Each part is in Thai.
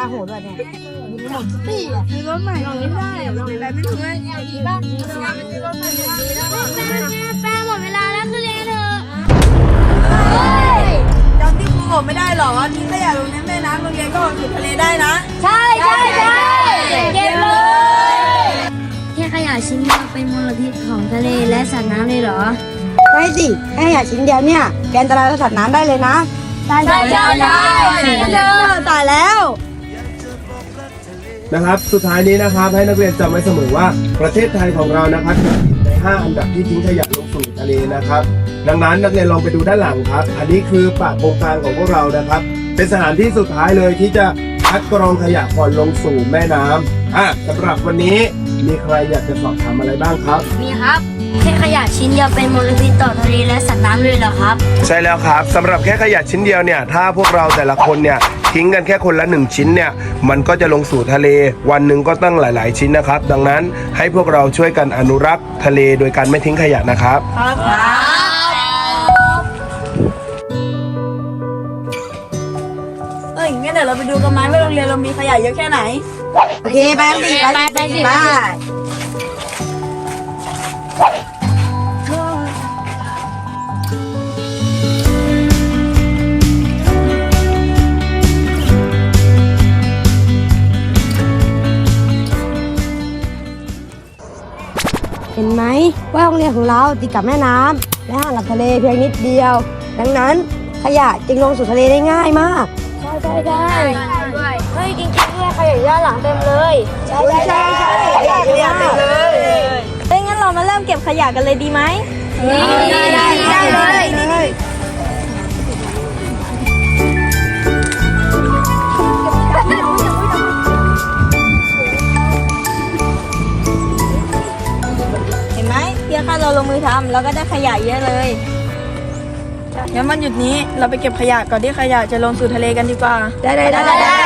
ตาโหดด้วยเนี่ยมีหมดปีอ่มีรถใหม่ลองเล่นได้ลองเล่นได้ไม่รู้เลยดีบ้างมีรถใหม่ดีแล้วแป้งหมดเวลาแล้วคือเรียนเถอะจำที่ครูบอกไม่ได้หรอทิ้งขยะลงในแม่น้ำโรงเรียนก็ออกสู่ทะเลได้นะ ใช่ใช่ใช่เก็บเลยแค่ขยะชิ้นเดียวเป็นมลพิษของทะเลและสัตว์น้ำเลยเหรอใช่สิแค่ขยะชิ้นเดียวเนี่ยเป็นอันตรายต่อสัตว์น้ำได้เลยนะใช่ใช่ใช่เจอตายแล้ว นะครับ สุดท้ายนี้นะครับให้นักเรียนจำไว้เสมอว่าประเทศไทยของเรานะครับอยู่ใน 5 อันดับที่ทิ้งขยะลงสู่ทะเลนะครับ ดังนั้นนักเรียนลองไปดูด้านหลังครับ อันนี้คือปากโครงการของพวกเรานะครับ เป็นสถานที่สุดท้ายเลยที่จะคัดกรองขยะก่อนลงสู่แม่น้ำอะสำหรับวันนี้มีใครอยากจะสอบถามอะไรบ้างครับ มีครับแค่ขยะชิ้นเดียวเป็นมลพิษต่อทะเลและสัตว์น้ำเลยเหรอครับ ใช่แล้วครับสำหรับแค่ขยะชิ้นเดียวเนี่ย ถ้าพวกเราแต่ละคนเนี่ย ทิ้งกันแค่คนละหนึ่งชิ้นเนี่ย มันก็จะลงสู่ทะเล วันหนึ่งก็ตั้งหลาย ๆ ชิ้นนะครับ ดังนั้นให้พวกเราช่วยกันอนุรักษ์ทะเลโดยการไม่ทิ้งขยะนะครับเอ้ยงั้นเดี๋ยวเราไปดูกันไหมว่าโรงเรียนเรามีขยะเยอะแค่ไหน โอเคไปกันสิไปไปสิไป ห็นไหมว่าโรงเรียนของเราติดกับแม่น้ำและห่างกับทะเลเพียงนิดเดียว ดังนั้นขยะจึงลงสู่ทะเลได้ง่ายมาก ใช่ใช่ใช่เฮ้ยจริงๆด้วยขยะอยู่ด้านหลังเต็มเลย ใช่ใช่ใช่ขยะเยอะมากเลยเอ้ยงั้นเรามาเริ่มเก็บขยะกันเลยดีไหมได้ได้ ทำเราก็ได้ขยะเยอะเลยงั้นวันหยุดนี้เราไปเก็บขยะก่อนที่ขยะจะลงสู่ทะเลกันดีกว่า ได้ได้ได้ได้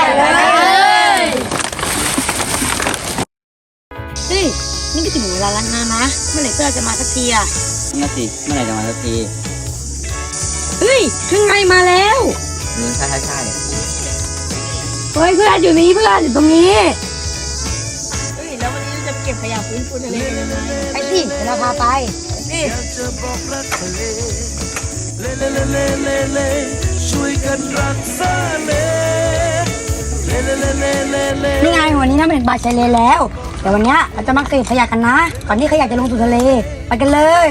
เฮ้ยนี่ก็ถึงเวลาแล้วนะนะเมื่อไหร่เพื่อนจะมาสักทีอะนั่นสิเมื่อไหร่จะมาสักทีเฮ้ยข้างในมาแล้วอืมใช่ใช่ใช่เฮ้ยเพื่อนอยู่นี้เพื่อนอยู่ตรงนี้ เราจะเก็บขยะฟื้นฟูทะเลกันยังไงไปสิเดี๋ยวเราพาไปนี่นี่ไงวันนี้น้ำเป็นบาดชายเลนแล้วเดี๋ยววันเนี้ยเราจะมาเก็บขยะกันนะ ก่อนที่ขยะจะลงสู่ทะเล ไปกันเลย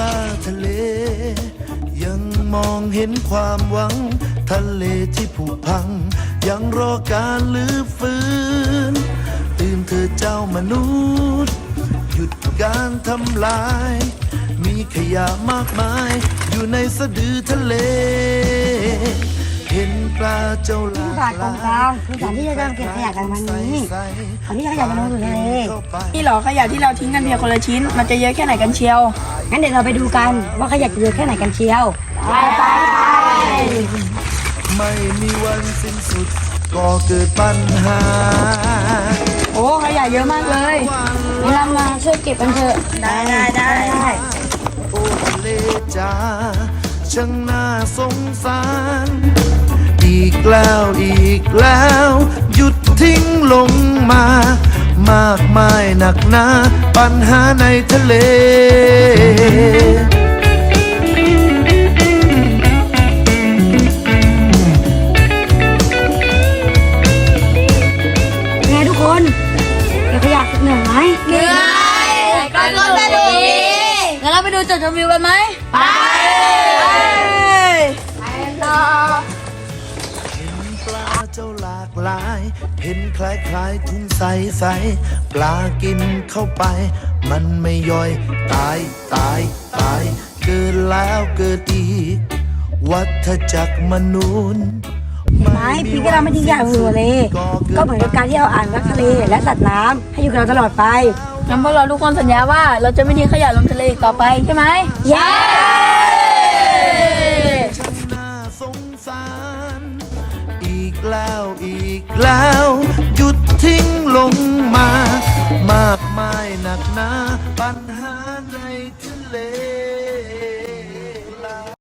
ตาทะเล ยังมองเห็นความหวัง ทะเลที่ผุพัง ยังรอการลื้อฟื้น ตื่นเธอเจ้ามนุษย์ หยุดการทำลาย มีขยะมากมาย อยู่ในสะดือทะเล เห็นปลาเจ้าหลากบาทตรงกลางคือสถานที่จะเก็บขยะกันวันนี้ก่อนที่ขยะจะลงสู่ทะเลนี่หรอขยะที่เราทิ้งกันเพียงคนละชิ้น มันจะเยอะแค่ไหนกันเชียว งั้นเดี๋ยวเราไปดูกันว่าขยะจะเยอะแค่ไหนกันเชียว ไปไป ม่มีวันสิ้นสุด ก็เกิดปัญหา โอ้ขยะเยอะมากเลยงั้นเรามาช่วยเก็บกันเถอะ ได้ได้ได้โอ้ทะเลจ้าช่างน่าสงสาร อีกแล้วอีกแล้ว หยุดทิ้งลงมา มากมายหนักหนาปัญหาในทะเล เราไปดูจุดชมวิวกันไหมไปเห็นปลาเจ้าหลากหลาย เห็นคล้ายคล้ายทุ่งใสใสปลากินเข้าไป มันไม่ย่อย ตายตายตายเกิดแล้วเกิดอีกวัฏจักรมนุษย์ไม้พี่ก็เราไม่ทิ้งขยะลงสู่ทะเลก็เหมือนกับการที่เราอ่านรักทะเลและสัตว์น้ำให้อยู่กับเราตลอดไป งั้นพวกเราทุกคนสัญญาว่าเราจะไม่ทิ้งขยะลงทะเลอีกต่อไปใช่ไหมเย้แล้วอีกแล้ว หยุดทิ้ง